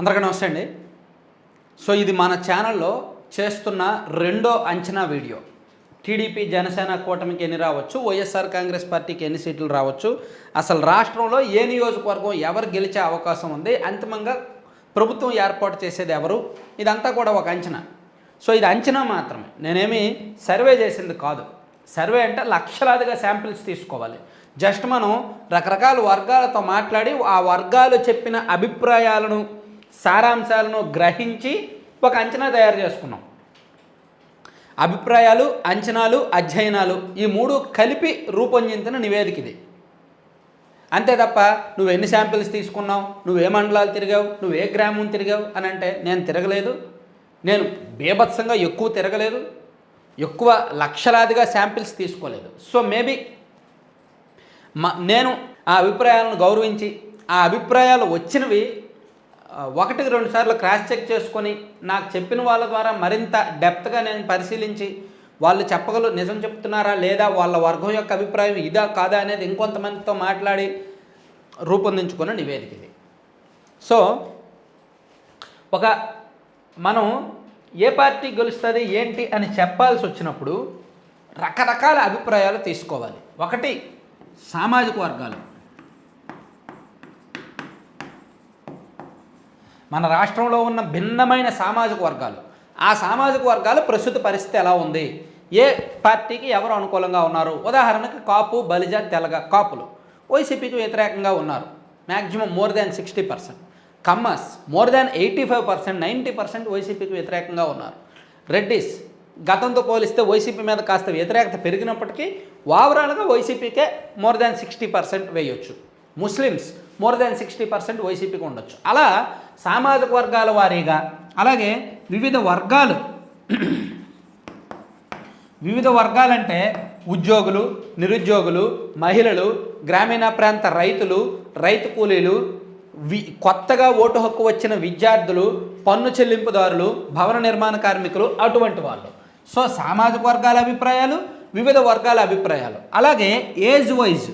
అందరికీ నమస్తే అండి. సో ఇది మన ఛానల్లో చేస్తున్న రెండో అంచనా వీడియో. టీడీపీ జనసేన కూటమికి ఎన్ని రావచ్చు వైఎస్ఆర్ కాంగ్రెస్ పార్టీకి ఎన్ని సీట్లు రావచ్చు అసలు రాష్ట్రంలో ఏ నియోజకవర్గం ఎవరు గెలిచే అవకాశం ఉంది అంతిమంగా ప్రభుత్వం ఏర్పాటు చేసేది ఎవరు ఇదంతా కూడా ఒక అంచనా. సో ఇది అంచనా మాత్రమే. నేనేమి సర్వే చేసింది కాదు. సర్వే అంటే లక్షలాదిగా శాంపిల్స్ తీసుకోవాలి. జస్ట్ మనం రకరకాల వర్గాలతో మాట్లాడి ఆ వర్గాలు చెప్పిన అభిప్రాయాలను సారాంశాలను గ్రహించి ఒక అంచనా తయారు చేసుకున్నాం. అభిప్రాయాలు అంచనాలు అధ్యయనాలు ఈ మూడు కలిపి రూపొందించిన నివేదిక ఇది. అంతే తప్ప నువ్వు ఎన్ని శాంపిల్స్ తీసుకున్నావు నువ్వు ఏ మండలాలు తిరిగావు నువ్వు ఏ గ్రామం తిరిగావు అని అంటే నేను తిరగలేదు. నేను బీభత్సంగా ఎక్కువ తిరగలేదు. ఎక్కువ లక్షలాదిగా శాంపిల్స్ తీసుకోలేదు. సో మేబీ మా నేను ఆ అభిప్రాయాలను గౌరవించి ఆ అభిప్రాయాలు వచ్చినవి ఒకటికి రెండు సార్లు క్రాస్ చెక్ చేసుకొని నాకు చెప్పిన వాళ్ళ ద్వారా మరింత డెప్త్గా నేను పరిశీలించి వాళ్ళు చెప్పగలు నిజం చెప్తున్నారా లేదా వాళ్ళ వర్గం యొక్క అభిప్రాయం ఇదా కాదా అనేది ఇంకొంతమందితో మాట్లాడి రూపొందించుకున్న నివేదిక ఇది. సో ఒక మనం ఏ పార్టీ గెలుస్తుంది ఏంటి అని చెప్పాల్సి వచ్చినప్పుడు రకరకాల అభిప్రాయాలు తీసుకోవాలి. ఒకటి సామాజిక వర్గాలు. మన రాష్ట్రంలో ఉన్న భిన్నమైన సామాజిక వర్గాలు. ఆ సామాజిక వర్గాలు ప్రస్తుత పరిస్థితి ఎలా ఉంది? ఏ పార్టీకి ఎవరు అనుకూలంగా ఉన్నారు? ఉదాహరణకి కాపు బలిజ తెలగ కాపులు. వైసీపీకి వ్యతిరేకంగా ఉన్నారు. Maximum more than sixty percent. Kammas more than eighty five percent ninety percent వైసీపీకి వ్యతిరేకంగా ఉన్నారు. రెడ్డిస్ గతంతో పోలిస్తే వైసీపీ మీద కాస్త వ్యతిరేకత పెరిగినప్పటికీ ఓవరాల్గా వైసీపీకే మోర్ దాన్ సిక్స్టీ పర్సెంట్ వేయొచ్చు. Muslims more than sixty percent వైసీపీకి ఉండొచ్చు. అలా సామాజిక వర్గాల వారీగా అలాగే వివిధ వర్గాలు వివిధ వర్గాలంటే ఉద్యోగులు నిరుద్యోగులు మహిళలు గ్రామీణ ప్రాంత రైతులు రైతు కూలీలు వి కొత్తగా ఓటు హక్కు వచ్చిన విద్యార్థులు పన్ను చెల్లింపుదారులు భవన నిర్మాణ కార్మికులు అటువంటి వాళ్ళు. సో సామాజిక వర్గాల అభిప్రాయాలు వివిధ వర్గాల అభిప్రాయాలు. అలాగే ఏజ్ వైజ్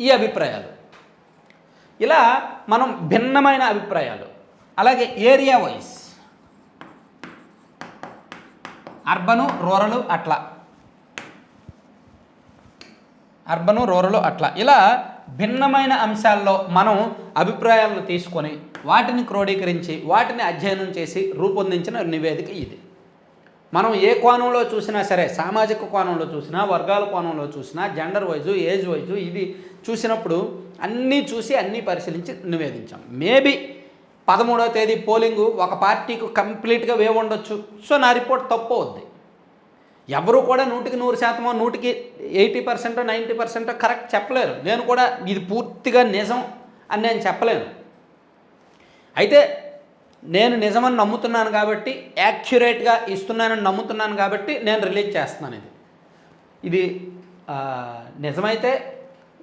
ఈ అభిప్రాయాలు. ఇలా మనం భిన్నమైన అభిప్రాయాలు. అలాగే ఏరియా వైజ్. అర్బను రూరలు అట్లా. అర్బను రూరలు అట్లా. ఇలా భిన్నమైన అంశాల్లో మనం అభిప్రాయాలను తీసుకొని వాటిని క్రోడీకరించి వాటిని అధ్యయనం చేసి రూపొందించిన నివేదిక ఇది. మనం ఏ కోణంలో చూసినా సరే సామాజిక కోణంలో చూసినా వర్గాల కోణంలో చూసినా జెండర్ వైజు ఏజ్ వైజు ఇది చూసినప్పుడు అన్నీ చూసి అన్నీ పరిశీలించి నివేదించాం. మేబీ పదమూడవ తేదీ పోలింగు ఒక పార్టీకి కంప్లీట్గా వేవ్ ఉండొచ్చు. సో నా రిపోర్ట్ తప్పు అవుద్ది. ఎవరు కూడా నూటికి నూరు శాతమో నూటికి eighty percent ninety percent correct చెప్పలేరు. నేను కూడా ఇది పూర్తిగా నిజం అని నేను చెప్పలేను. అయితే నేను నిజమని నమ్ముతున్నాను కాబట్టి యాక్యురేట్గా ఇస్తున్నానని నమ్ముతున్నాను కాబట్టి నేను రిలీజ్ చేస్తున్నాను ఇది. ఇది నిజమైతే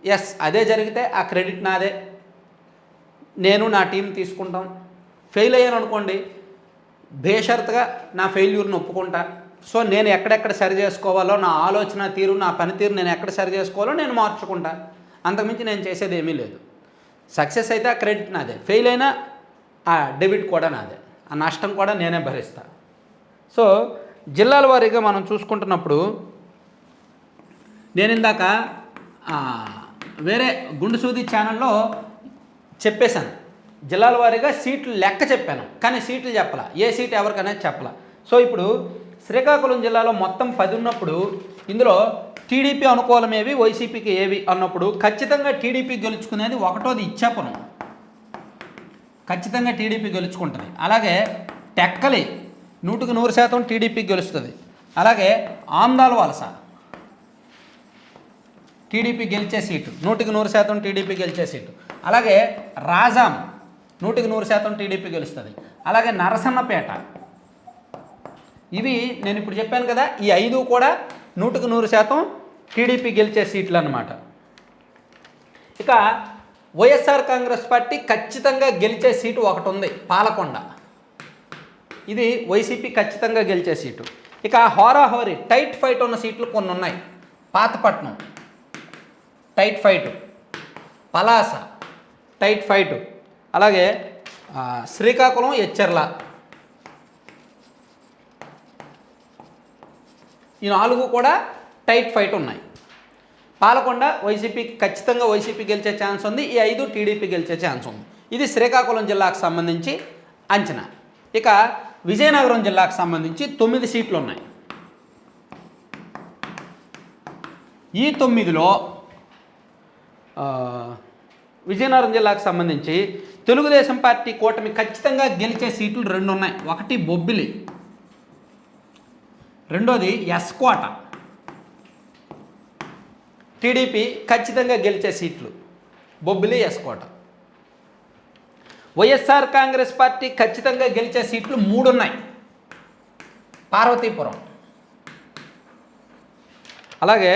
ఎస్ అదే జరిగితే ఆ క్రెడిట్ నాదే. నేను నా టీం తీసుకుంటాం. ఫెయిల్ అయ్యాను అనుకోండి బేషరత్గా నా ఫెయిల్యూర్ని ఒప్పుకుంటా. సో నేను ఎక్కడెక్కడ సరి చేసుకోవాలో నా ఆలోచన తీరు నా పనితీరు నేను ఎక్కడ సరి చేసుకోవాలో నేను మార్చుకుంటా. అంతకుమించి నేను చేసేది ఏమీ లేదు. సక్సెస్ అయితే ఆ క్రెడిట్ నాదే. ఫెయిల్ అయినా ఆ డెబిట్ కూడా నాదే. ఆ నష్టం కూడా నేనే భరిస్తా. సో జిల్లాల వారీగా మనం చూసుకుంటున్నప్పుడు నేను ఇందాక వేరే గుండు సూది ఛానల్లో చెప్పేశాను. జిల్లాల వారీగా సీట్లు లెక్క చెప్పాను కానీ సీట్లు చెప్పాల. ఏ సీట్ ఎవరికనేది చెప్పాల. సో ఇప్పుడు శ్రీకాకుళం జిల్లాలో మొత్తం పది ఉన్నప్పుడు ఇందులో టీడీపీ అనుకూలమేవి వైసీపీకి ఏవి అన్నప్పుడు ఖచ్చితంగా టీడీపీ గెలుచుకునేది ఒకటోది ఇచ్చాపురం. ఖచ్చితంగా టీడీపీ గెలుచుకుంటుంది. అలాగే టెక్కలి నూటికి నూరు శాతం టీడీపీ గెలుస్తుంది. అలాగే ఆందాల వలస. టీడీపీ గెలిచే సీటు నూటికి నూరు శాతం టీడీపీ గెలిచే సీటు. అలాగే రాజాం నూటికి నూరు శాతం టీడీపీ గెలుస్తుంది. అలాగే నరసన్నపేట. ఇవి నేను ఇప్పుడు చెప్పాను కదా ఈ ఐదు కూడా నూటికి నూరు శాతం టీడీపీ గెలిచే సీట్లు అన్నమాట ఇక వైఎస్ఆర్ కాంగ్రెస్ పార్టీ ఖచ్చితంగా గెలిచే సీటు ఒకటి ఉంది పాలకొండ. ఇది వైసీపీ ఖచ్చితంగా గెలిచే సీటు. ఇక హోరాహోరీ టైట్ ఫైట్ ఉన్న సీట్లు కొన్ని ఉన్నాయి Pathapatnam. Tight fight. Palasa tight fight. అలాగే శ్రీకాకుళం ఎచ్చర్ల. ఈ నాలుగు కూడా టైట్ ఫైట్ ఉన్నాయి. పాలకొండ వైసీపీకి ఖచ్చితంగా వైసీపీ గెలిచే ఛాన్స్ ఉంది. ఈ ఐదు టీడీపీ గెలిచే ఛాన్స్ ఉంది. ఇది శ్రీకాకుళం జిల్లాకు సంబంధించి అంచనా. ఇక విజయనగరం జిల్లాకు సంబంధించి తొమ్మిది సీట్లు ఉన్నాయి. ఈ తొమ్మిదిలో విజయనగరం జిల్లాకు సంబంధించి తెలుగుదేశం పార్టీ కూటమి ఖచ్చితంగా గెలిచే సీట్లు రెండు ఉన్నాయి ఒకటి బొబ్బిలి రెండోది ఎస్కోట టీడీపీ ఖచ్చితంగా గెలిచే సీట్లు Bobbili S Kota YSR Congress party ఖచ్చితంగా గెలిచే సీట్లు మూడు ఉన్నాయి పార్వతీపురం. అలాగే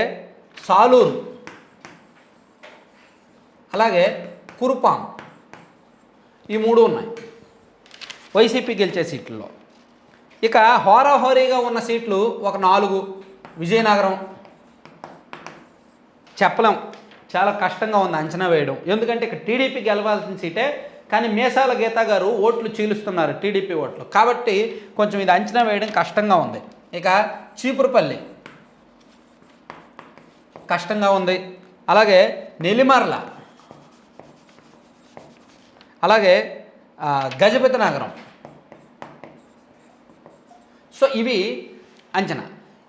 సాలూరు. అలాగే కురుపాం. ఈ మూడు ఉన్నాయి. వైసీపీ గెలిచే సీట్లలో. ఇక హోరాహోరీగా ఉన్న సీట్లు ఒక నాలుగు. విజయనగరం చెప్పలేం. చాలా కష్టంగా ఉంది అంచనా వేయడం. ఎందుకంటే ఇక టీడీపీ గెలవాల్సిన సీటే కానీ మేసాల గీత గారు ఓట్లు చీలుస్తున్నారు టీడీపీ ఓట్లు. కాబట్టి కొంచెం ఇది అంచనా వేయడం కష్టంగా ఉంది. ఇక చీపురుపల్లి. కష్టంగా ఉంది. అలాగే నెల్లిమర్ల. అలాగే గజపతి నగరం. సో ఇవి అంచనా.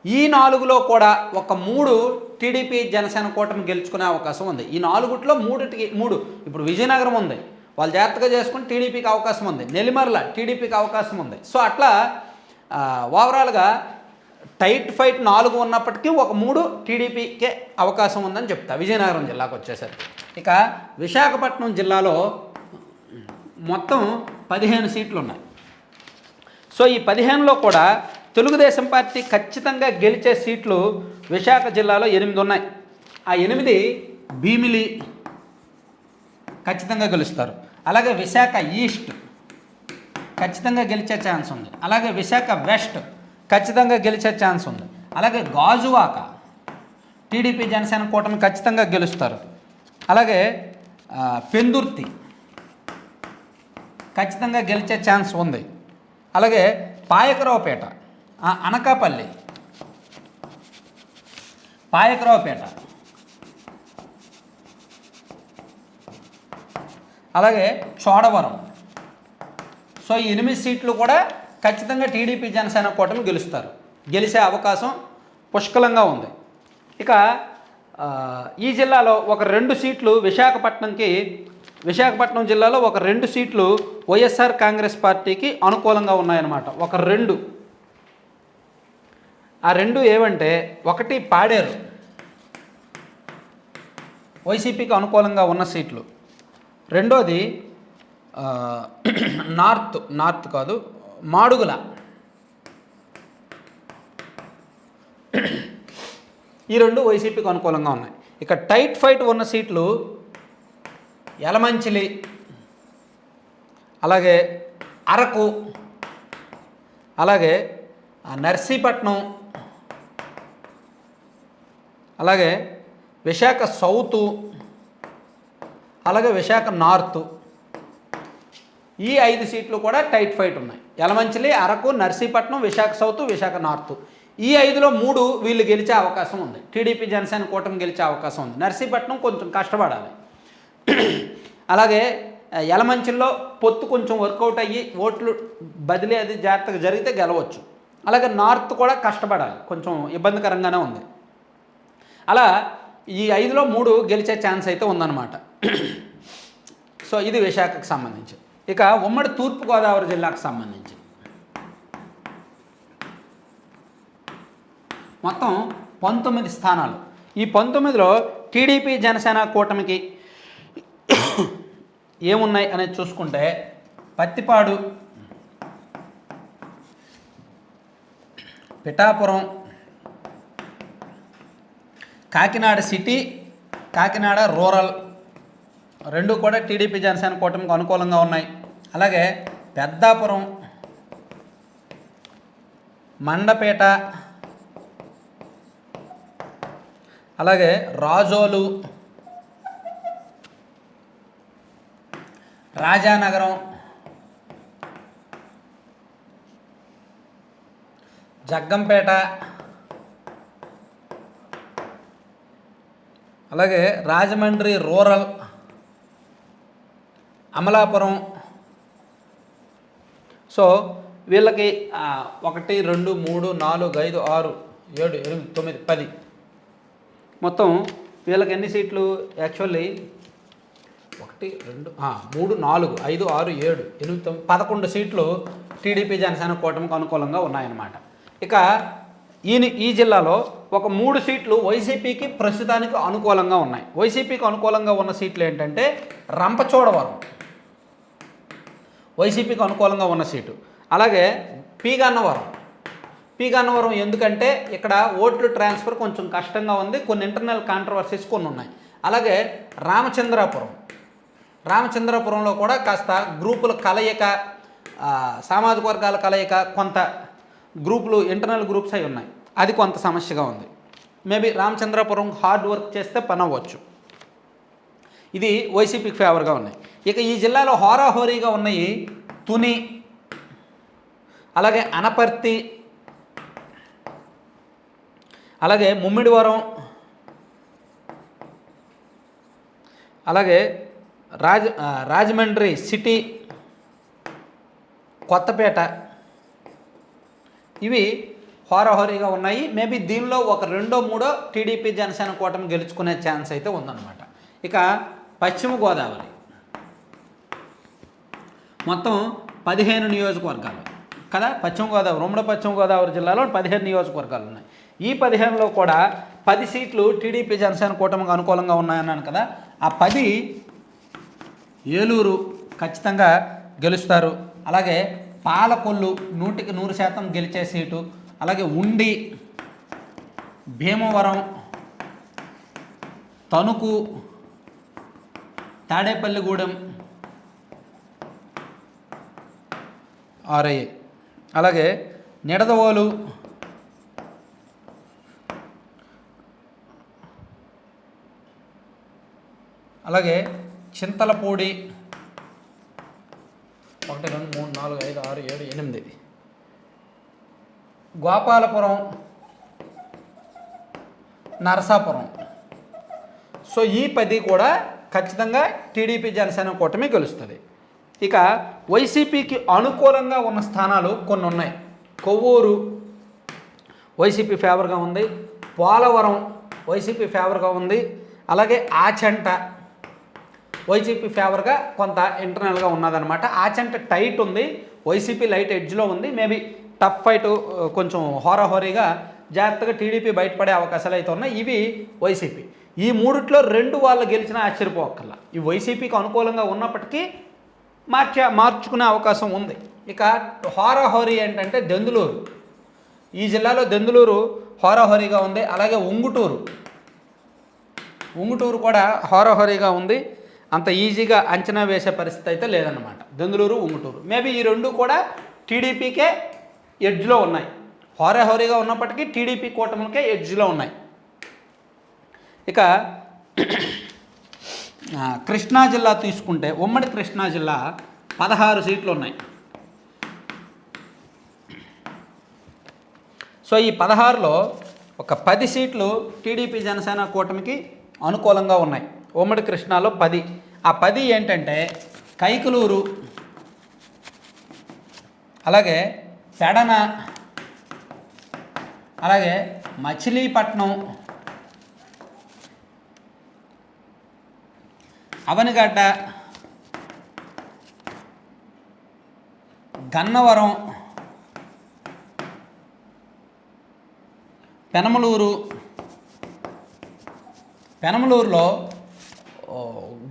ఈ నాలుగులో కూడా ఒక మూడు టీడీపీ జనసేన కూటమి గెలుచుకునే అవకాశం ఉంది. ఈ నాలుగుట్లో మూడుటికి మూడు. ఇప్పుడు విజయనగరం ఉంది. వాళ్ళు జాగ్రత్తగా చేసుకుని టీడీపీకి అవకాశం ఉంది. నెల్లిమర్ల టీడీపీకి అవకాశం ఉంది. సో అట్లా ఓవరాల్గా టైట్ ఫైట్ నాలుగు ఉన్నప్పటికీ ఒక మూడు టీడీపీకే అవకాశం ఉందని చెప్తా. విజయనగరం జిల్లాకు వచ్చేసరికి. ఇక విశాఖపట్నం జిల్లాలో మొత్తం పదిహేను సీట్లు ఉన్నాయి సో ఈ పదిహేనులో కూడా తెలుగుదేశం పార్టీ ఖచ్చితంగా గెలిచే సీట్లు విశాఖ జిల్లాలో ఎనిమిది ఉన్నాయి. ఆ ఎనిమిది భీమిలి ఖచ్చితంగా గెలుస్తారు. అలాగే విశాఖ ఈస్ట్ ఖచ్చితంగా గెలిచే ఛాన్స్ ఉంది. అలాగే విశాఖ వెస్ట్ ఖచ్చితంగా గెలిచే ఛాన్స్ ఉంది. అలాగే గాజువాక టీడీపీ జనసేన కూటమి ఖచ్చితంగా గెలుస్తారు. అలాగే పెందుర్తి ఖచ్చితంగా గెలిచే ఛాన్స్ ఉంది. అలాగే పాయకరావుపేట అనకాపల్లి. పాయకరావుపేట. అలాగే చోడవరం. సో ఈ ఎనిమిది సీట్లు కూడా ఖచ్చితంగా టీడీపీ జనసేన కూటమి గెలుస్తారు. గెలిచే అవకాశం పుష్కలంగా ఉంది. ఇక ఈ జిల్లాలో ఒక రెండు సీట్లు విశాఖపట్నంకి విశాఖపట్నం జిల్లాలో ఒక రెండు సీట్లు వైఎస్ఆర్ కాంగ్రెస్ పార్టీకి అనుకూలంగా ఉన్నాయన్నమాట. ఒక రెండు. ఆ రెండు ఏవంటే ఒకటి పాడేరు. వైసీపీకి అనుకూలంగా ఉన్న సీట్లు. రెండోది నార్త్ నార్త్ కాదు మాడుగుల. ఈ రెండు వైసీపీకి అనుకూలంగా ఉన్నాయి. ఇక టైట్ ఫైట్ ఉన్న సీట్లు యలమంచిలి అలాగే అరకు అలాగే నర్సీపట్నం అలాగే విశాఖ సౌతు అలాగే విశాఖ నార్త్. ఈ ఐదు సీట్లు కూడా టైట్ ఫైట్ ఉన్నాయి. Yelamanchili Araku Narsipatnam Visakha south Visakha north. ఈ ఐదులో మూడు వీళ్ళు గెలిచే అవకాశం ఉంది. టీడీపీ జనసేన కూటమి గెలిచే అవకాశం ఉంది. నర్సీపట్నం కొంచెం కష్టపడాలి. అలాగే ఎలమంచిల్లో పొత్తు కొంచెం వర్కౌట్ అయ్యి ఓట్లు బదిలీ అది జాగ్రత్తగా జరిగితే గెలవచ్చు. అలాగే నార్త్ కూడా కష్టపడాలి. కొంచెం ఇబ్బందికరంగానే ఉంది. అలా ఈ ఐదులో మూడు గెలిచే ఛాన్స్ అయితే ఉందన్నమాట. సో ఇది విశాఖకు సంబంధించి. ఇక ఉమ్మడి తూర్పుగోదావరి జిల్లాకు సంబంధించి. మొత్తం పంతొమ్మిది స్థానాలు. ఈ పంతొమ్మిదిలో టీడీపీ జనసేన కూటమికి ఏమున్నాయి అనేది చూసుకుంటే పత్తిపాడు పిఠాపురం కాకినాడ సిటీ కాకినాడ రూరల్. రెండు కూడా టీడీపీ జనసేన కూటమికి అనుకూలంగా ఉన్నాయి. అలాగే పెద్దాపురం మండపేట అలాగే రాజోలు రాజానగరం. జగ్గంపేట. అలాగే రాజమండ్రి రూరల్. అమలాపురం. సో వీళ్ళకి ఒకటి రెండు మూడు నాలుగు ఐదు ఆరు ఏడు ఎనిమిది తొమ్మిది పది. మొత్తం వీళ్ళకి ఎన్ని సీట్లు యాక్చువల్లీ? ఒకటి రెండు మూడు నాలుగు ఐదు ఆరు ఏడు ఎనిమిది తొమ్మిది పదకొండు సీట్లు టీడీపీ జనసేన కూటమికి అనుకూలంగా ఉన్నాయన్నమాట. ఇక ఈయన ఈ జిల్లాలో ఒక మూడు సీట్లు వైసీపీకి ప్రస్తుతానికి అనుకూలంగా ఉన్నాయి. వైసీపీకి అనుకూలంగా ఉన్న సీట్లు ఏంటంటే రంపచోడవరం. వైసీపీకి అనుకూలంగా ఉన్న సీటు. అలాగే పీగన్నవరం. పీగన్నవరం ఎందుకంటే ఇక్కడ ఓట్లు ట్రాన్స్ఫర్ కొంచెం కష్టంగా ఉంది. కొన్ని ఇంటర్నల్ కాంట్రవర్సీస్ కొన్ని ఉన్నాయి అలాగే రామచంద్రాపురం. రామచంద్రపురంలో కూడా కాస్త గ్రూపుల కలయిక సామాజిక వర్గాల కలయిక కొంత గ్రూపులు ఇంటర్నల్ గ్రూప్స్ అయి ఉన్నాయి. అది కొంత సమస్యగా ఉంది. మేబీ రామచంద్రపురం హార్డ్ వర్క్ చేస్తే పని అవ్వచ్చు ఇది వైసీపీకి ఫేవర్గా ఉన్నాయి. ఇక ఈ జిల్లాలో హోరాహోరీగా ఉన్నాయి తుని అలాగే అనపర్తి అలాగే ముమ్మిడివరం అలాగే రాజ రాజమండ్రి సిటీ కొత్తపేట. ఇవి హోరాహోరీగా ఉన్నాయి. మేబీ దీనిలో ఒక రెండో మూడో టీడీపీ జనసేన కూటమి గెలుచుకునే ఛాన్స్ అయితే ఉందన్నమాట. ఇక పశ్చిమ గోదావరి. మొత్తం పదిహేను నియోజకవర్గాలు. కదా పశ్చిమ గోదావరి ఉమ్మడి పశ్చిమ గోదావరి జిల్లాలో పదిహేను నియోజకవర్గాలు ఉన్నాయి. ఈ పదిహేనులో కూడా పది సీట్లు టీడీపీ జనసేన కూటమికి అనుకూలంగా ఉన్నాయన్నాను కదా. ఆ పది ఏలూరు ఖచ్చితంగా గెలుస్తారు. అలాగే పాలకొల్లు నూటికి నూరు శాతం గెలిచే సీటు. అలాగే ఉండి భీమవరం తణుకు తాడేపల్లిగూడెం ఆర్ఐ అలాగే నిడదవోలు అలాగే చింతలపూడి. ఒకటి రెండు మూడు నాలుగు ఐదు ఆరు ఏడు ఎనిమిది. గోపాలపురం నరసాపురం. సో ఈ పది కూడా ఖచ్చితంగా టీడీపీ జనసేన కూటమి గెలుస్తుంది. ఇక వైసీపీకి అనుకూలంగా ఉన్న స్థానాలు కొన్ని ఉన్నాయి. కొవ్వూరు వైసీపీ ఫేవర్గా ఉంది. పోలవరం వైసీపీ ఫేవర్గా ఉంది. అలాగే ఆచంట వైసీపీ ఫేవర్గా కొంత ఇంటర్నల్గా ఉన్నదనమాట ఆచంట టైట్ ఉంది. వైసీపీ లైట్ ఎడ్జ్లో ఉంది. మేబీ టఫ్ ఫైట్ కొంచెం హోరాహోరీగా జాగ్రత్తగా టీడీపీ బయటపడే అవకాశాలు అయితే ఉన్నాయి. ఇవి వైసీపీ. ఈ మూడిట్లో రెండు వాళ్ళు గెలిచినా ఆశ్చర్యపోకల్లా ఈ వైసీపీకి అనుకూలంగా ఉన్నప్పటికీ మార్చే మార్చుకునే అవకాశం ఉంది. ఇక హోరాహోరీ ఏంటంటే దెందులూరు. ఈ జిల్లాలో దెందులూరు హోరాహోరీగా ఉంది. అలాగే ఉంగుటూరు. ఉంగుటూరు కూడా హోరాహోరీగా ఉంది. అంత ఈజీగా అంచనా వేసే పరిస్థితి అయితే లేదన్నమాట. బెంగళూరు ఉంగుటూరు మేబీ ఈ రెండు కూడా టీడీపీకే ఎడ్జ్లో ఉన్నాయి. హోరాహోరీగా ఉన్నప్పటికీ టీడీపీ కూటమికే ఎడ్జ్లో ఉన్నాయి. ఇక కృష్ణా జిల్లా తీసుకుంటే ఉమ్మడి కృష్ణా జిల్లా పదహారు సీట్లు ఉన్నాయి. సో ఈ పదహారులో ఒక పది సీట్లు టీడీపీ జనసేన కూటమికి అనుకూలంగా ఉన్నాయి. ఉమ్మడి కృష్ణాలో పది. ఆ పది ఏంటంటే కైకలూరు అలాగే పెడన అలాగే మచిలీపట్నం అవనిగడ్డ గన్నవరం పెనమలూరు. పెనమలూరులో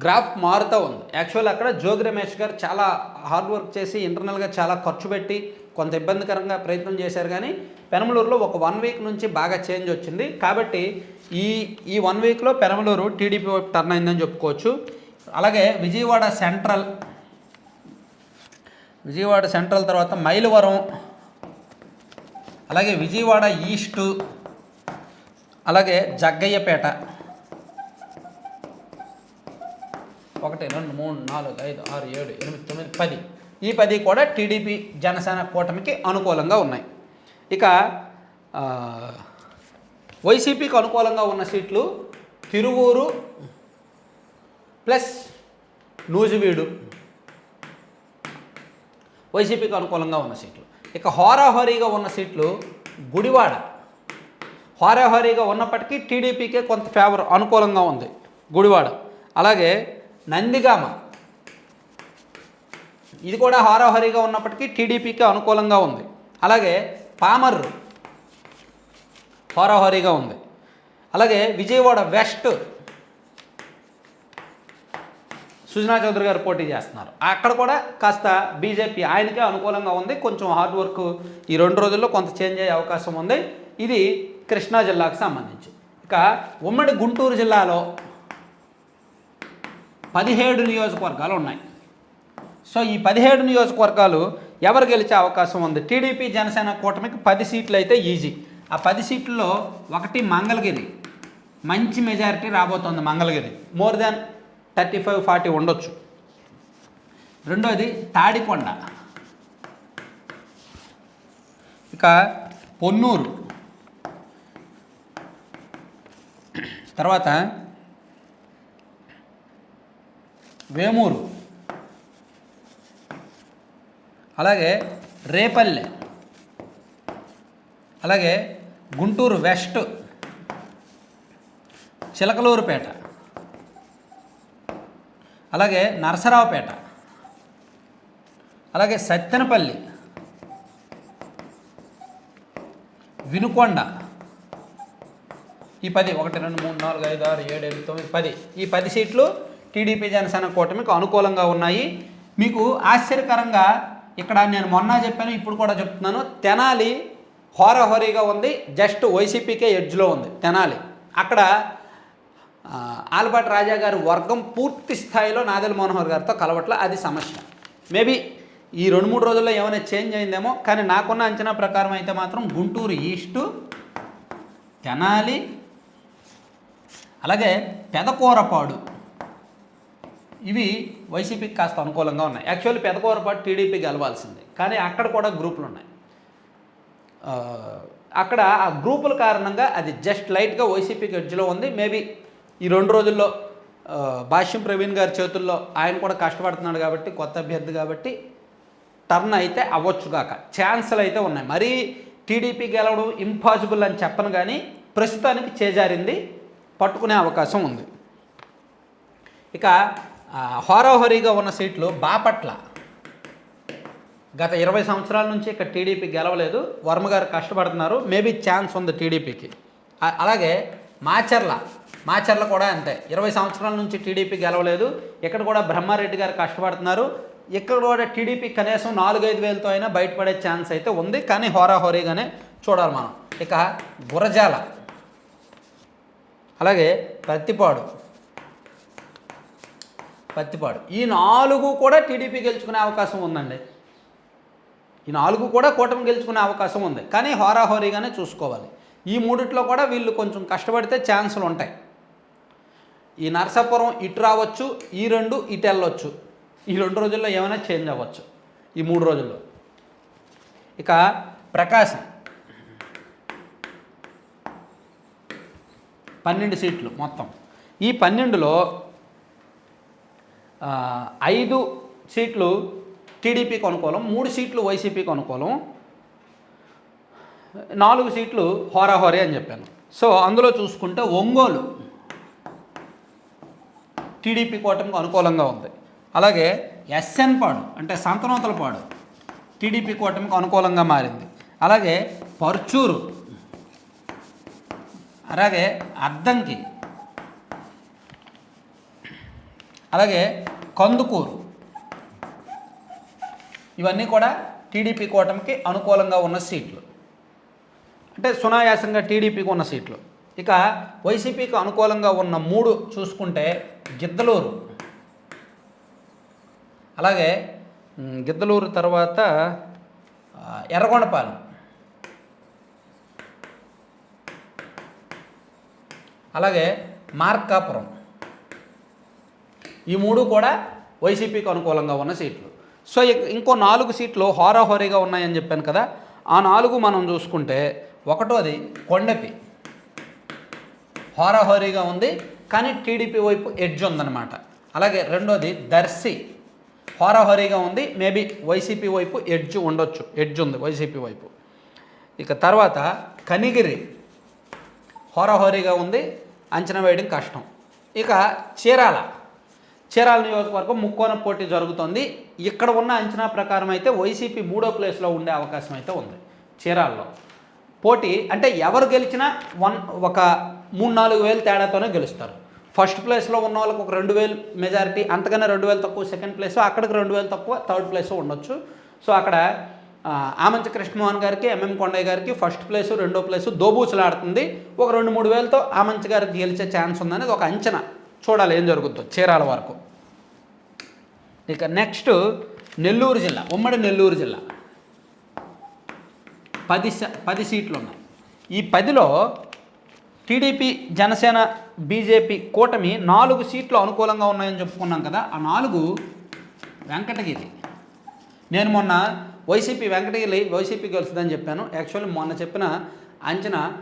గ్రాఫ్ మారుతూ ఉంది. యాక్చువల్ అక్కడ జోగి రమేష్ గారు చాలా హార్డ్ వర్క్ చేసి ఇంటర్నల్గా చాలా ఖర్చు పెట్టి కొంత ఇబ్బందికరంగా ప్రయత్నం చేశారు కానీ పెనమలూరులో ఒక వన్ వీక్ నుంచి బాగా చేంజ్ వచ్చింది. కాబట్టి ఈ ఈ వన్ వీక్లో పెనమలూరు టీడీపీ టర్న్ అయిందని చెప్పుకోవచ్చు. అలాగే విజయవాడ సెంట్రల్ విజయవాడ సెంట్రల్ తర్వాత మైలవరం అలాగే విజయవాడ ఈస్టు అలాగే జగ్గయ్యపేట. ఒకటి రెండు మూడు నాలుగు ఐదు ఆరు ఏడు ఎనిమిది తొమ్మిది పది. ఈ పది కూడా టీడీపీ జనసేన కూటమికి అనుకూలంగా ఉన్నాయి. ఇక వైసీపీకి అనుకూలంగా ఉన్న సీట్లు తిరువూరు ప్లస్ నూజివీడు. వైసీపీకి అనుకూలంగా ఉన్న సీట్లు. ఇక హోరాహోరీగా ఉన్న సీట్లు గుడివాడ. హోరాహోరీగా ఉన్నప్పటికీ టీడీపీకే కొంత ఫేవర్ అనుకూలంగా ఉంది గుడివాడ. అలాగే నందిగామ. ఇది కూడా హారాహరిగా ఉన్నప్పటికీ టీడీపీకి అనుకూలంగా ఉంది. అలాగే పామర్రు హారాహరిగా ఉంది. అలాగే విజయవాడ వెస్ట్ సుజనా చౌదరి గారు పోటీ చేస్తున్నారు. అక్కడ కూడా కాస్త బీజేపీ ఆయనకే అనుకూలంగా ఉంది. కొంచెం హార్డ్ వర్క్ ఈ రెండు రోజుల్లో కొంత చేంజ్ అయ్యే అవకాశం ఉంది. ఇది కృష్ణా జిల్లాకు సంబంధించి. ఇక ఉమ్మడి గుంటూరు జిల్లాలో పదిహేడు నియోజకవర్గాలు ఉన్నాయి. సో ఈ పదిహేడు నియోజకవర్గాలు ఎవరు గెలిచే అవకాశం ఉంది? టీడీపీ జనసేన కూటమికి పది సీట్లు అయితే ఈజీ. ఆ పది సీట్లలో ఒకటి మంగళగిరి. మంచి మెజారిటీ రాబోతోంది Mangalagiri. More than thirty five forty ఉండొచ్చు. రెండోది తాడికొండ. ఇక పొన్నూరు. తర్వాత వేమూరు. అలాగే రేపల్లె. అలాగే గుంటూరు వెస్ట్. చిలకలూరుపేట. అలాగే నరసరావుపేట. అలాగే సత్తెనపల్లి. వినుకొండ. ఈ పది ఒకటి రెండు మూడు నాలుగు ఐదు ఆరు ఏడు ఎనిమిది తొమ్మిది పది. ఈ పది సీట్లు టీడీపీ జనసేన కూటమికి అనుకూలంగా ఉన్నాయి. మీకు ఆశ్చర్యకరంగా ఇక్కడ నేను మొన్న చెప్పాను ఇప్పుడు కూడా చెప్తున్నాను. తెనాలి హోరహోరీగా ఉంది జస్ట్ వైసీపీకే ఎడ్జ్లో ఉంది తెనాలి. అక్కడ ఆల్బర్ట్ రాజా గారి వర్గం పూర్తి స్థాయిలో నాదల్ మనోహర్ గారితో కలవట్ల అది సమస్య. మేబీ ఈ రెండు మూడు రోజుల్లో ఏమైనా చేంజ్ అయిందేమో కానీ నాకున్న అంచనా ప్రకారం అయితే మాత్రం గుంటూరు ఈస్టు తెనాలి అలాగే పెదకూరపాడు. ఇవి వైసీపీకి కాస్త అనుకూలంగా ఉన్నాయి. యాక్చువల్లీ పెదకూరపాటు టీడీపీ గెలవాల్సిందే. కానీ అక్కడ కూడా గ్రూపులు ఉన్నాయి అక్కడ ఆ గ్రూపుల కారణంగా అది జస్ట్ లైట్గా వైసీపీ గడ్జిలో ఉంది. మేబీ ఈ రెండు రోజుల్లో భాష్యం ప్రవీణ్ గారి చేతుల్లో ఆయన కూడా కష్టపడుతున్నాడు కాబట్టి కొత్త అభ్యర్థి కాబట్టి టర్న్ అయితే అవ్వచ్చు కాక. ఛాన్సులు అయితే ఉన్నాయి. మరీ టీడీపీ గెలవడం ఇంపాసిబుల్ అని చెప్పను కానీ ప్రస్తుతానికి చేజారింది పట్టుకునే అవకాశం ఉంది. ఇక హోరాహోరీగా ఉన్న సీట్లు బాపట్ల. గత ఇరవై సంవత్సరాల నుంచి ఇక్కడ టీడీపీ గెలవలేదు. వర్మ గారు కష్టపడుతున్నారు. మేబీ ఛాన్స్ ఉంది టీడీపీకి. అలాగే మాచర్ల. మాచర్ల కూడా అంతే. ఇరవై సంవత్సరాల నుంచి టీడీపీ గెలవలేదు. ఇక్కడ కూడా బ్రహ్మారెడ్డి గారు కష్టపడుతున్నారు. ఇక్కడ కూడా టీడీపీ కనీసం నాలుగైదు వేలతో అయినా బయటపడే ఛాన్స్ అయితే ఉంది. కానీ హోరాహోరీగానే చూడాలి మనం. ఇక గురజాల. అలాగే ప్రతిపాడు. పత్తిపాడు. ఈ నాలుగు కూడా టీడీపీ గెలుచుకునే అవకాశం ఉందండి. ఈ నాలుగు కూడా కూటమి గెలుచుకునే అవకాశం ఉంది. కానీ హోరాహోరీగానే చూసుకోవాలి. ఈ మూడిట్లో కూడా వీళ్ళు కొంచెం కష్టపడితే ఛాన్సులు ఉంటాయి. ఈ నరసాపురం ఇటు రావచ్చు ఈ రెండు ఇటు వెళ్ళొచ్చు. ఈ రెండు రోజుల్లో ఏమైనా చేంజ్ అవ్వచ్చు. ఈ మూడు రోజుల్లో. ఇక ప్రకాశం. పన్నెండు సీట్లు మొత్తం. ఈ పన్నెండులో ఐదు సీట్లు టీడీపీకి అనుకూలం మూడు సీట్లు వైసీపీకి అనుకూలం నాలుగు సీట్లు హోరాహోరే అని చెప్పాను. సో అందులో చూసుకుంటే ఒంగోలు టీడీపీ కూటమికి అనుకూలంగా ఉంది. అలాగే ఎస్ఎన్ పాడు అంటే సంతనోతల పాడు టీడీపీ కూటమికి అనుకూలంగా మారింది. అలాగే పర్చూరు అలాగే అద్దంకి అలాగే కందుకూరు. ఇవన్నీ కూడా టీడీపీ కూటమికి అనుకూలంగా ఉన్న సీట్లు. అంటే సునాయాసంగా టీడీపీకి ఉన్న సీట్లు. ఇక వైసీపీకి అనుకూలంగా ఉన్న మూడు చూసుకుంటే గిద్దలూరు. అలాగే గిద్దలూరు తర్వాత ఎర్రగొండపాలెం. అలాగే మార్కాపురం. ఈ మూడు కూడా వైసీపీకి అనుకూలంగా ఉన్న సీట్లు. సో ఇక- ఇంకో నాలుగు సీట్లు హోరాహోరీగా ఉన్నాయని చెప్పాను కదా ఆ నాలుగు మనం చూసుకుంటే ఒకటోది కొండపి. హోరాహోరీగా ఉంది కానీ టీడీపీ వైపు ఎడ్జ్ ఉందన్నమాట. అలాగే రెండోది దర్శి. హోరాహోరీగా ఉంది మేబీ వైసీపీ వైపు ఎడ్జ్ ఉండొచ్చు ఎడ్జ్ ఉంది వైసీపీ వైపు. ఇక తర్వాత కనిగిరి. హోరాహోరీగా ఉంది అంచనా వేయడం కష్టం. ఇక చీరాల. చీరాల నియోజకవర్గం ముక్కోన పోటీ జరుగుతుంది. ఇక్కడ ఉన్న అంచనా ప్రకారం అయితే వైసీపీ మూడో ప్లేస్లో ఉండే అవకాశం అయితే ఉంది చీరాల్లో. పోటీ అంటే ఎవరు గెలిచినా వన్ ఒక మూడు నాలుగు వేలు తేడాతోనే గెలుస్తారు. ఫస్ట్ ప్లేస్లో ఉన్న వాళ్ళకి ఒక రెండు వేలు మెజారిటీ అంతకన్నా రెండు వేలు తక్కువ సెకండ్ ప్లేస్ అక్కడికి రెండు వేలు తక్కువ థర్డ్ ప్లేస్ ఉండొచ్చు. సో అక్కడ ఆ, ఆమంచి కృష్ణమోహన్ గారికి ఎంఎం కొండయ్య గారికి ఫస్ట్ ప్లేసు రెండో ప్లేసు దోబూచులాడుతుంది. ఒక రెండు మూడు వేలతో ఆమంచి గారికి గెలిచే ఛాన్స్ ఉందనేది ఒక అంచనా. చూడాలి ఏం జరుగుతుందో చీరాల వరకు. ఇక నెక్స్ట్ నెల్లూరు జిల్లా ఉమ్మడి నెల్లూరు జిల్లా. పది స- పది సీట్లు ఉన్నాయి ఈ పదిలో టీడీపీ జనసేన బీజేపీ కూటమి నాలుగు సీట్లు అనుకూలంగా ఉన్నాయని చెప్పుకున్నాం కదా ఆ నాలుగు వెంకటగిరి. నేను మొన్న వైసీపీ వెంకటగిరి వైసీపీ గెలుస్తుందని చెప్పాను. యాక్చువల్లీ మొన్న చెప్పిన అంచనా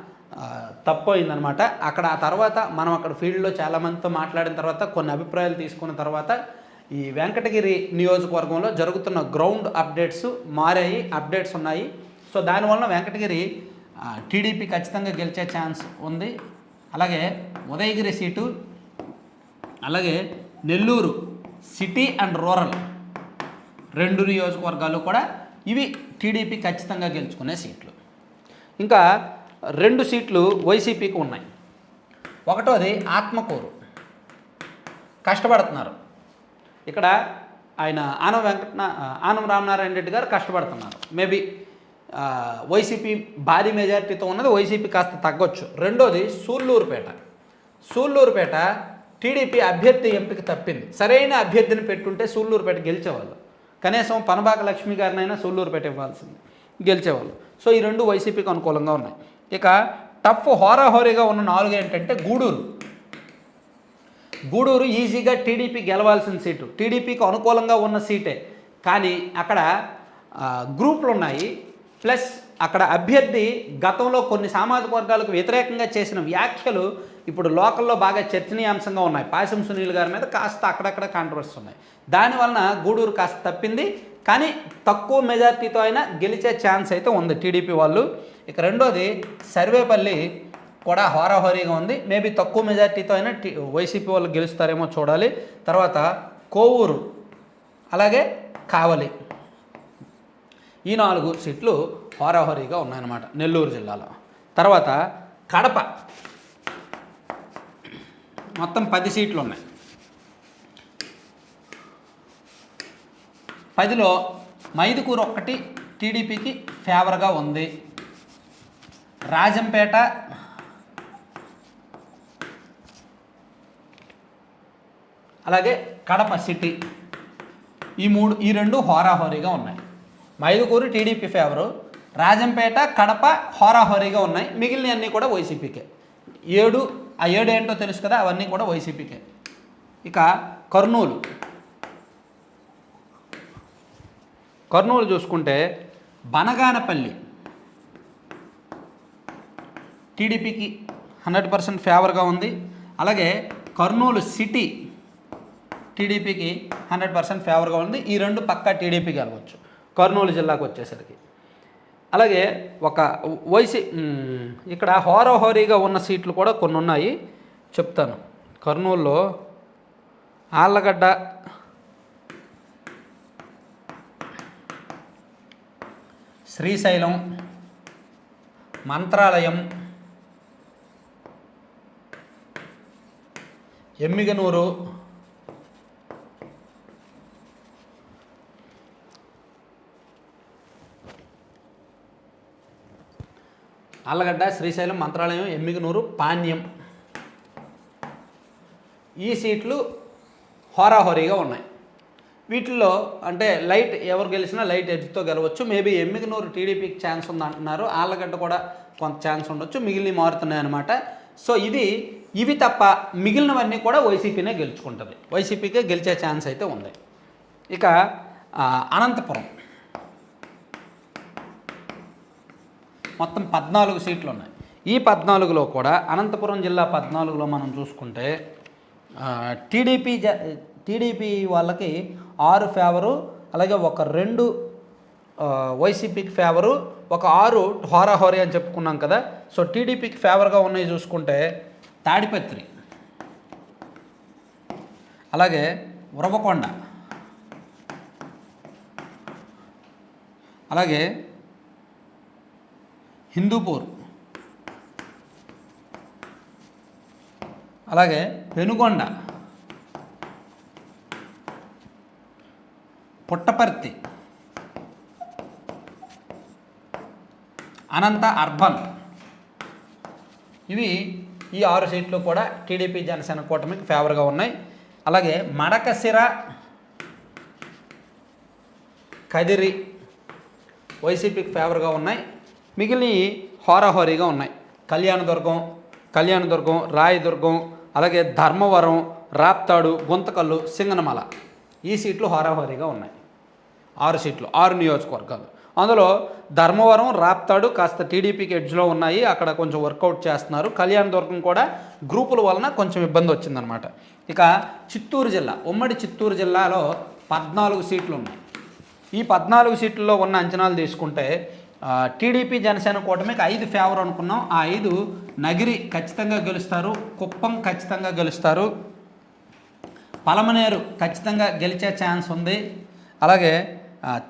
తప్పు అయిందనమాట అక్కడ ఆ తర్వాత మనం అక్కడ ఫీల్డ్లో చాలామందితో మాట్లాడిన తర్వాత కొన్ని అభిప్రాయాలు తీసుకున్న తర్వాత ఈ వెంకటగిరి నియోజకవర్గంలో జరుగుతున్న గ్రౌండ్ అప్డేట్స్ మారాయి అప్డేట్స్ ఉన్నాయి. సో దానివల్ల వెంకటగిరి టీడీపీ ఖచ్చితంగా గెలిచే ఛాన్స్ ఉంది. అలాగే ఉదయగిరి సీటు అలాగే నెల్లూరు సిటీ అండ్ రూరల్ రెండు నియోజకవర్గాలు కూడా ఇవి టీడీపీ ఖచ్చితంగా గెలుచుకునే సీట్లు. ఇంకా రెండు సీట్లు వైసీపీకి ఉన్నాయి. ఒకటోది ఆత్మకూరు. కష్టపడుతున్నారు. ఇక్కడ ఆయన ఆనం వెంకట ఆనం రామనారాయణ రెడ్డి గారు కష్టపడుతున్నారు. మేబీ వైసీపీ భారీ మెజారిటీతో ఉన్నది వైసీపీ కాస్త తగ్గొచ్చు. రెండోది సూళ్ళూరుపేట. సూళ్ళూరుపేట టీడీపీ అభ్యర్థి ఎంపిక తప్పింది. సరైన అభ్యర్థిని పెట్టుంటే సూళ్ళూరుపేట గెలిచేవాళ్ళు. కనీసం పనబాక లక్ష్మి గారినైనా సూళ్ళూరుపేట ఇవ్వాల్సింది. గెలిచేవాళ్ళు. సో ఈ రెండు వైసీపీకి అనుకూలంగా ఉన్నాయి. ఇక టఫ్ హోరాహోరీగా ఉన్న నాలుగు ఏంటంటే గూడూరు. గూడూరు ఈజీగా టీడీపీ గెలవాల్సిన సీటు. టీడీపీకి అనుకూలంగా ఉన్న సీటే. కానీ అక్కడ గ్రూపులు ఉన్నాయి. ప్లస్ అక్కడ అభ్యర్థి గతంలో కొన్ని సామాజిక వర్గాలకు వ్యతిరేకంగా చేసిన వ్యాఖ్యలు ఇప్పుడు లోకల్లో బాగా చర్చనీయాంశంగా ఉన్నాయి. పాయసం సునీల్ గారి మీద కాస్త అక్కడక్కడ కాంట్రవర్సీ ఉన్నాయి. దానివలన గూడూరు కాస్త తప్పింది. కానీ తక్కువ మెజార్టీతో అయినా గెలిచే ఛాన్స్ అయితే ఉంది టీడీపీ వాళ్ళు. ఇక రెండోది సర్వేపల్లి కూడా హోరాహోరీగా ఉంది. మేబీ తక్కువ మెజార్టీతో అయినా టీ వైసీపీ వాళ్ళు గెలుస్తారేమో చూడాలి. తర్వాత కోవూరు అలాగే కావలి. ఈ నాలుగు సీట్లు హోరాహోరీగా ఉన్నాయన్నమాట నెల్లూరు జిల్లాలో. తర్వాత కడప. మొత్తం పది సీట్లు ఉన్నాయి. పదిలో మైదుకూరు ఒక్కటి టీడీపీకి ఫేవర్గా ఉంది. రాజంపేట అలాగే కడప సిటీ. ఈ మూడు ఈ రెండు హోరాహోరీగా ఉన్నాయి. మైదుకూరు టీడీపీ ఫేవరు రాజంపేట కడప హోరాహోరీగా ఉన్నాయి. మిగిలినవన్నీ కూడా వైసీపీకే ఏడు ఆ ఏడు ఏంటో తెలుసు కదా అవన్నీ కూడా వైసీపీకే. ఇక కర్నూలు. కర్నూలు చూసుకుంటే బనగానపల్లి. టీడీపీకి హండ్రెడ్ పర్సెంట్ ఫేవర్గా ఉంది. అలాగే కర్నూలు సిటీ టీడీపీకి హండ్రెడ్ పర్సెంట్ ఫేవర్గా ఉంది. ఈ రెండు పక్కా టీడీపీకి వెళ్ళవచ్చు కర్నూలు జిల్లాకు వచ్చేసరికి. అలాగే ఒక వైసీ ఇక్కడ హోరాహోరీగా ఉన్న సీట్లు కూడా కొన్ని ఉన్నాయి చెప్తాను. కర్నూలులో ఆళ్ళగడ్డ శ్రీశైలం మంత్రాలయం ఎమ్మిగనూరు అల్లగడ్డ శ్రీశైలం మంత్రాలయం ఎమ్మిగనూరు పాణ్యం. ఈ సీట్లు హోరాహోరీగా ఉన్నాయి. వీటిల్లో అంటే లైట్ ఎవరు గెలిచినా లైట్ ఎడ్జ్తో గెలవచ్చు. మేబీ ఎమ్మిగనూరు టీడీపీకి ఛాన్స్ ఉందంటున్నారు. ఆళ్ళగడ్డ కూడా కొంత ఛాన్స్ ఉండొచ్చు. మిగిలిన మారుతున్నాయి అనమాట సో ఇది ఇవి తప్ప మిగిలినవన్నీ కూడా వైసీపీనే గెలుచుకుంటుంది. వైసీపీకే గెలిచే ఛాన్స్ అయితే ఉంది. ఇక అనంతపురం. మొత్తం పద్నాలుగు సీట్లు ఉన్నాయి. ఈ పద్నాలుగులో కూడా అనంతపురం జిల్లా పద్నాలుగులో మనం చూసుకుంటే టీడీపీ జ టీడీపీ వాళ్ళకి ఆరు ఫేవరు అలాగే ఒక రెండు వైసీపీకి ఫేవరు ఒక ఆరు హోరాహోరీ అని చెప్పుకున్నాం కదా. సో టీడీపీకి ఫేవర్గా ఉన్నాయి చూసుకుంటే తాడిపత్రి అలాగే ఉరవకొండ అలాగే హిందూపూర్ అలాగే పెనుగొండ పుట్టపర్తి అనంత అర్బన్. ఇవి ఈ ఆరు సీట్లు కూడా టీడీపీ జనసేన కూటమికి ఫేవర్గా ఉన్నాయి. అలాగే మడకసిర కదిరి వైసీపీకి ఫేవర్గా ఉన్నాయి. మిగిలినవి హోరాహోరీగా ఉన్నాయి. కళ్యాణదుర్గం కళ్యాణదుర్గం రాయదుర్గం అలాగే ధర్మవరం రాప్తాడు గుంతకల్లు సింగనమల. ఈ సీట్లు హోరాహోరీగా ఉన్నాయి. ఆరు సీట్లు ఆరు నియోజకవర్గాలు. అందులో ధర్మవరం రాప్తాడు కాస్త టీడీపీకి ఎడ్జ్లో ఉన్నాయి. అక్కడ కొంచెం వర్కౌట్ చేస్తున్నారు. కళ్యాణదుర్గం కూడా గ్రూపుల వలన కొంచెం ఇబ్బంది వచ్చిందనమాట ఇక చిత్తూరు జిల్లా ఉమ్మడి చిత్తూరు జిల్లాలో పద్నాలుగు సీట్లు ఉన్నాయి. ఈ పద్నాలుగు సీట్లలో ఉన్న అంచనాలు తీసుకుంటే టీడీపీ జనసేన కూటమికి ఐదు ఫేవర్ అనుకున్నాం. ఆ ఐదు నగిరి ఖచ్చితంగా గెలుస్తారు కుప్పం ఖచ్చితంగా గెలుస్తారు. పలమనేరు ఖచ్చితంగా గెలిచే ఛాన్స్ ఉంది. అలాగే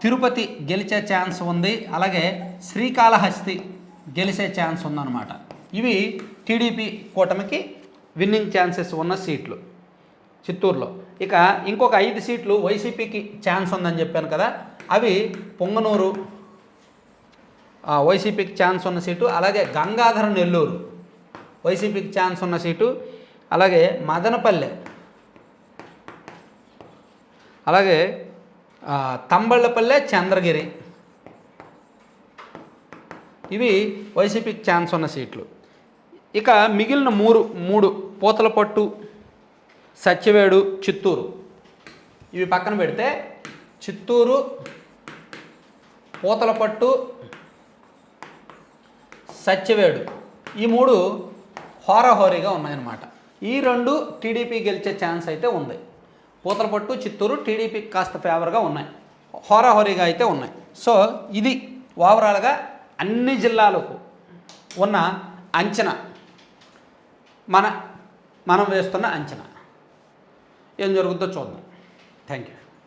తిరుపతి గెలిచే ఛాన్స్ ఉంది. అలాగే శ్రీకాళహస్తి గెలిచే ఛాన్స్ ఉందన్నమాట. ఇవి టీడీపీ కూటమికి విన్నింగ్ ఛాన్సెస్ ఉన్న సీట్లు చిత్తూరులో. ఇక ఇంకొక ఐదు సీట్లు వైసీపీకి ఛాన్స్ ఉందని చెప్పాను కదా. అవి పొంగనూరు వైసీపీకి ఛాన్స్ ఉన్న సీటు అలాగే గంగాధర నెల్లూరు. వైసీపీకి ఛాన్స్ ఉన్న సీటు అలాగే మదనపల్లె. అలాగే తంబళ్ళపల్లె చంద్రగిరి. ఇవి వైసీపీకి ఛాన్స్ ఉన్న సీట్లు. ఇక మిగిలిన మూడు మూడు పూతలపట్టు సత్యవేడు చిత్తూరు. ఇవి పక్కన పెడితే చిత్తూరు పూతలపట్టు సత్యవేడు. ఈ మూడు హోరాహోరీగా ఉన్నాయన్నమాట. ఈ రెండు టీడీపీ గెలిచే ఛాన్స్ అయితే ఉంది. పూతలపట్టు చిత్తూరు టీడీపీకి కాస్త ఫేవర్గా ఉన్నాయి. హోరాహోరీగా అయితే ఉన్నాయి. సో ఇది ఓవరాల్గా అన్ని జిల్లాలకు ఉన్న అంచనా. మన మనం వేస్తున్న అంచనా. ఏం జరుగుతుందో చూద్దాం. Thank you